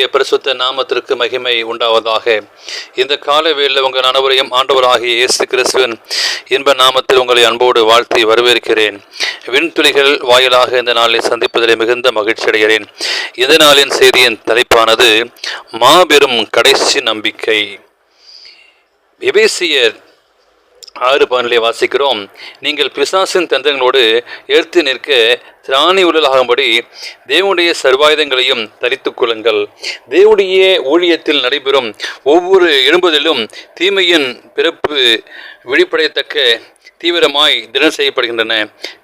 கர்த்தருடைய பரிசுத்த நாமத்திற்கு மகிமை உண்டாவதாக. இந்த கால வேளையில் உங்கள் அனைவரையும் ஆண்டவராகிய இயேசு கிறிஸ்துவின் இன்ப நாமத்தில் உங்களை அன்போடு வாழ்த்தி வரவேற்கிறேன். விண்துளிகள் வாயிலாக இந்த நாளில் சந்திப்பதில் மிகுந்த மகிழ்ச்சி அடைகிறேன். இந்த நாளின் செய்தியின் தலைப்பானது மாபெரும் கடைசி நம்பிக்கை. எபேசியர் ஆறு பதினிலே வாசிக்கிறோம் நீங்கள் பிசாசின் தந்திரங்களோடு எழுத்து நிற்க திராணி உள்ளலாகும்படி தேவனுடைய சர்வாயுதங்களையும் தரித்துக் கொள்ளுங்கள். தேவனுடைய ஊழியத்தில் நடைபெறும் ஒவ்வொரு எழும்புதலும் தீமையின் பிறப்பு வெளிப்படையத்தக்க தீவிரமாய் தினம் செய்யப்படுகின்றன.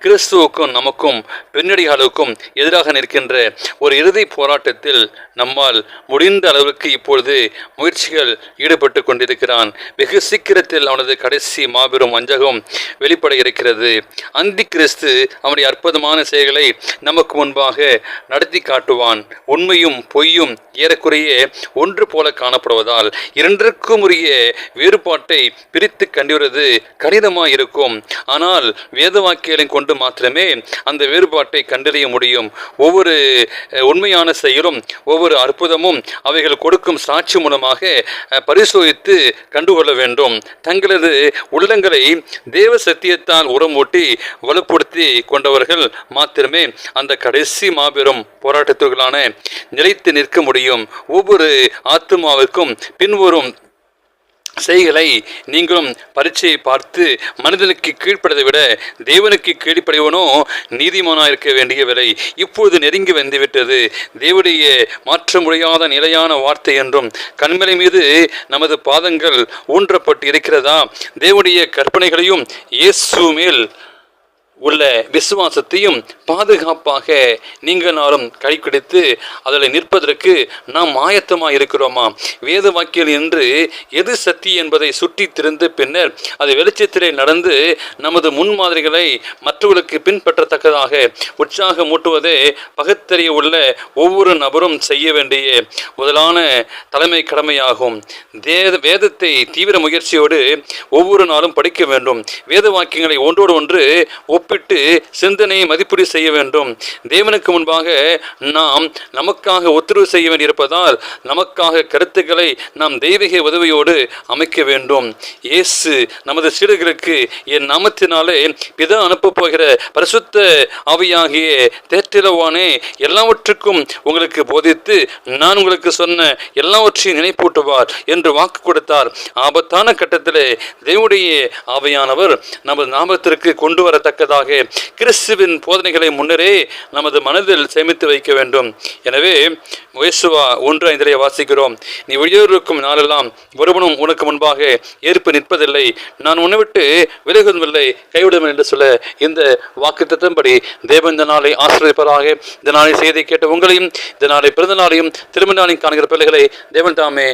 கிறிஸ்துவுக்கும் நமக்கும் பின்னடிகளுக்கும் எதிராக நிற்கின்ற ஒரு இறுதி போராட்டத்தில் நம்மால் முடிந்த அளவுக்கு இப்பொழுது முயற்சிகள் ஈடுபட்டு கொண்டிருக்கிறான். வெகு சீக்கிரத்தில் அவனது கடைசி மாபெரும் வஞ்சகம் வெளிப்பட இருக்கிறது. அந்தி கிறிஸ்து அவனுடைய அற்புதமான செயல்களை நமக்கு முன்பாக நடத்தி காட்டுவான். உண்மையும் பொய்யும் ஏறக்குறைய ஒன்று போல காணப்படுவதால் இரண்டிற்கும் உரிய வேறுபாட்டை பிரித்து கண்டுவது கடினமாக இருக்கும். ஆனால் வேத வாக்கியங்களை கொண்டு மாத்திரமே அந்த வேறுபாட்டை கண்டறிய முடியும். ஒவ்வொரு உண்மையான செயலும் ஒவ்வொரு அற்புதமும் அவைகள் கொடுக்கும் சாட்சி மூலமாக பரிசோதித்து கண்டுகொள்ள வேண்டும். தங்களது உள்ளங்களை தேவ சத்தியத்தால் உரமூட்டி வலுப்படுத்தி கொண்டவர்கள் மாத்திரம். அந்த கடைசி மாபெரும் போராட்டத்திற்குள்ளான நிலைத்து நிற்க முடியும். ஒவ்வொரு ஆத்மாவிற்கும் பின்வரும் செய்களை நீங்களும் பரீட்சையை பார்த்து மனிதனுக்கு கீழ்ப்படதை விட தேவனுக்கு கீழ்ப்படைவனோ நீதிமானாக இருக்க வேண்டிய விலை இப்பொழுது நெருங்கி வந்துவிட்டது. தேவனுடைய மாற்ற முடியாத நிலையான வார்த்தை என்றும் கண்மலை மீது நமது பாதங்கள் ஊன்றப்பட்டு இருக்கிறதா? தேவனுடைய கற்பனைகளையும் இயேசு மேல் உள்ள விசுவாசத்தையும் பாதுகாப்பாக நீங்கள் நாளும் கைப்பிடித்து அதில் நிற்பதற்கு நாம் ஆயத்தமாக இருக்கிறோமா? வேத வாக்கியல் என்று எது சக்தி என்பதை சுற்றி திறந்து பின்னர் அது வெளிச்சத்திலே நடந்து நமது முன்மாதிரிகளை மற்றவர்களுக்கு பின்பற்றத்தக்கதாக உற்சாக மூட்டுவதே பகுத்தறிய உள்ள ஒவ்வொரு நபரும் செய்ய வேண்டிய முதலான தலைமை கடமையாகும். தேத வேதத்தை தீவிர முயற்சியோடு ஒவ்வொரு நாளும் படிக்க வேண்டும். வேத வாக்கியங்களை ஒன்றோடு ஒன்று ஒப்பிட்டு சிந்தனையை மதிப்பீடு செய்ய வேண்டும். தேவனுக்கு முன்பாக நாம் நமக்காக உத்தரவு செய்ய வேண்டியிருப்பதால் நமக்காக கருத்துக்களை நாம் தெய்வீக உதவியோடு அமைக்க வேண்டும். இயேசு நமது சீடர்களுக்கு என் நாமத்தினாலே பிதா அனுப்பப் போகிற பரிசுத்த ஆவியாகிய தேற்றிலவானே எல்லாவற்றுக்கும் உங்களுக்கு போதித்து நான் உங்களுக்கு சொன்ன எல்லாவற்றையும் நினைப்பூட்டுவார் என்று வாக்கு கொடுத்தார். ஆபத்தான கட்டத்திலே தேவனுடைய ஆவையானவர் நமது நாமத்திற்கு கொண்டு வரத்தக்கதாக கிறிஸ்துவின் போதனைகளை முன்னரே நமது மனதில் சேமித்து வைக்க வேண்டும். எனவே முயசுவா ஒன்று ஐந்திலே வாசிக்கிறோம். நீ வெளியூருக்கும் நாளெல்லாம் ஒருவனும் உனக்கு முன்பாக ஏற்பு நிற்பதில்லை. நான் உன்னை விட்டு விலகுவதில்லை. கைவிடும் என்று சொல்ல இந்த வாக்கு தத்தம்படி தேவன் இந்த நாளை ஆசிரியப்பதாக இந்த நாளை செய்தி கேட்ட உங்களையும் இந்த நாளை பிறந்த நாளையும் திருமண நாளையும் காணுகிற பிள்ளைகளை தேவன் தாமே